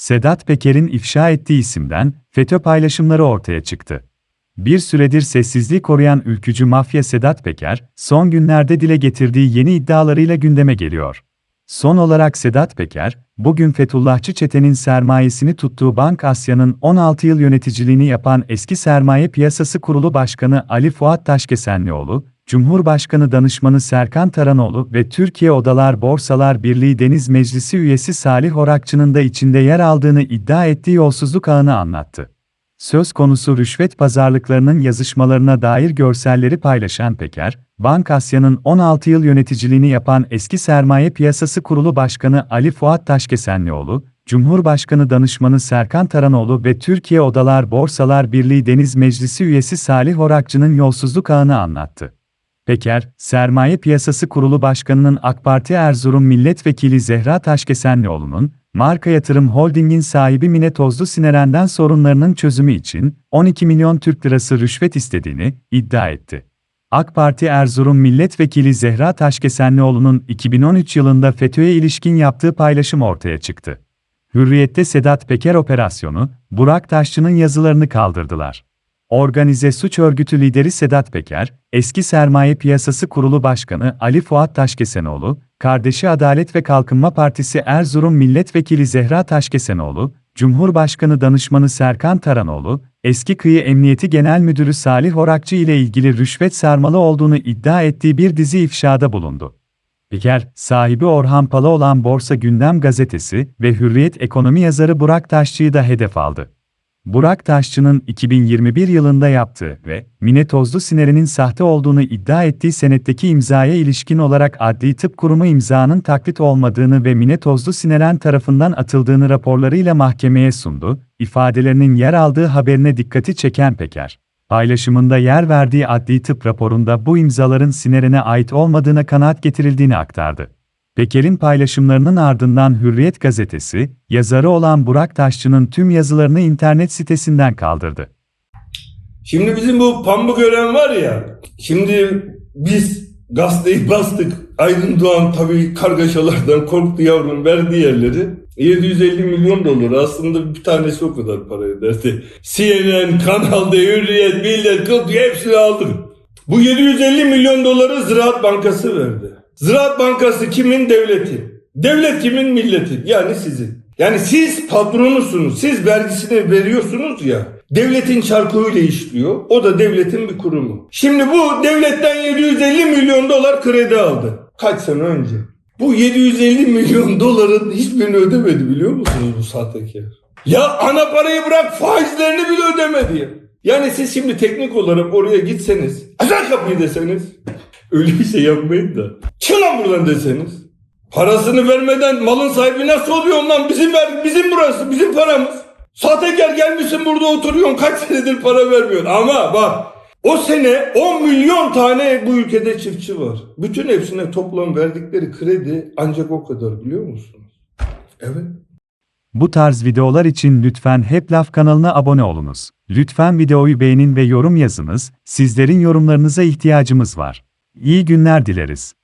Sedat Peker'in ifşa ettiği isimden FETÖ paylaşımları ortaya çıktı. Bir süredir sessizliği koruyan ülkücü mafya Sedat Peker, son günlerde dile getirdiği yeni iddialarıyla gündeme geliyor. Son olarak Sedat Peker, bugün Fethullahçı çetenin sermayesini tuttuğu Bank Asya'nın 16 yıl yöneticiliğini yapan eski Sermaye Piyasası Kurulu Başkanı Ali Fuat Taşkesenlioğlu, Cumhurbaşkanı Danışmanı Serkan Taranoğlu ve Türkiye Odalar Borsalar Birliği Deniz Meclisi üyesi Salih Horakçı'nın da içinde yer aldığını iddia ettiği yolsuzluk ağını anlattı. Söz konusu rüşvet pazarlıklarının yazışmalarına dair görselleri paylaşan Peker, Bank Asya'nın 16 yıl yöneticiliğini yapan eski Sermaye Piyasası Kurulu Başkanı Ali Fuat Taşkesenlioğlu, Cumhurbaşkanı Danışmanı Serkan Taranoğlu ve Türkiye Odalar Borsalar Birliği Deniz Meclisi üyesi Salih Horakçı'nın yolsuzluk ağını anlattı. Peker, Sermaye Piyasası Kurulu Başkanı'nın AK Parti Erzurum Milletvekili Zehra Taşkesenlioğlu'nun, Marka Yatırım Holding'in sahibi Mine Tozlu Sineren'den sorunlarının çözümü için 12 milyon Türk lirası rüşvet istediğini iddia etti. AK Parti Erzurum Milletvekili Zehra Taşkesenlioğlu'nun 2013 yılında FETÖ'ye ilişkin yaptığı paylaşım ortaya çıktı. Hürriyet'te Sedat Peker operasyonu, Burak Taşçı'nın yazılarını kaldırdılar. Organize suç örgütü lideri Sedat Peker, eski Sermaye Piyasası Kurulu Başkanı Ali Fuat Taşkesenoğlu, kardeşi Adalet ve Kalkınma Partisi Erzurum Milletvekili Zehra Taşkesenoğlu, Cumhurbaşkanı Danışmanı Serkan Taranoğlu, eski Kıyı Emniyeti Genel Müdürü Salih Horakçı ile ilgili rüşvet sarmalı olduğunu iddia ettiği bir dizi ifşada bulundu. Peker, sahibi Orhan Pala olan Borsa Gündem gazetesi ve Hürriyet ekonomi yazarı Burak Taşçı'yı da hedef aldı. Burak Taşçı'nın 2021 yılında yaptığı ve Mine Tozlu Sineren'in sahte olduğunu iddia ettiği senetteki imzaya ilişkin olarak Adli Tıp Kurumu imzanın taklit olmadığını ve Mine Tozlu Sineren tarafından atıldığını raporlarıyla mahkemeye sundu, ifadelerinin yer aldığı haberine dikkati çeken Peker. Paylaşımında yer verdiği adli tıp raporunda bu imzaların Sineren'e ait olmadığına kanaat getirildiğini aktardı. Peker'in paylaşımlarının ardından Hürriyet gazetesi, yazarı olan Burak Taşçı'nın tüm yazılarını internet sitesinden kaldırdı. Şimdi bizim bu pamuk ören var ya, şimdi biz gazeteyi bastık. Aydın Doğan tabii kargaşalardan korktu yavrum verdi yerleri. 750 milyon dolar aslında bir tanesi o kadar para ederdi. CNN, Kanal D, Hürriyet, Millet, Kılıç hepsini aldık. Bu 750 milyon doları Ziraat Bankası verdi. Ziraat Bankası kimin? Devletin. Devlet kimin? Milletin. Yani sizin. Yani siz patronusunuz. Siz vergisini veriyorsunuz ya. Devletin çarkıyla işliyor. O da devletin bir kurumu. Şimdi bu devletten 750 milyon dolar kredi aldı. Kaç sene önce? Bu 750 milyon doların hiçbirini ödemedi biliyor musunuz bu sahtekar? Ya ana parayı bırak faizlerini bile ödemedi ya. Yani siz şimdi teknik olarak oraya gitseniz, açar kapıyı deseniz, öyle bir şey yapmayın da. Çık lan buradan deseniz. Parasını vermeden malın sahibi nasıl oluyor lan? Bizim ver, bizim burası, bizim paramız. Sahtekar gelmişsin burada oturuyorsun kaç senedir para vermiyorsun. Ama bak o sene 10 milyon tane bu ülkede çiftçi var. Bütün hepsine toplam verdikleri kredi ancak o kadar biliyor musunuz? Evet. Bu tarz videolar için lütfen Hep Laf kanalına abone olunuz. Lütfen videoyu beğenin ve yorum yazınız, sizlerin yorumlarınıza ihtiyacımız var. İyi günler dileriz.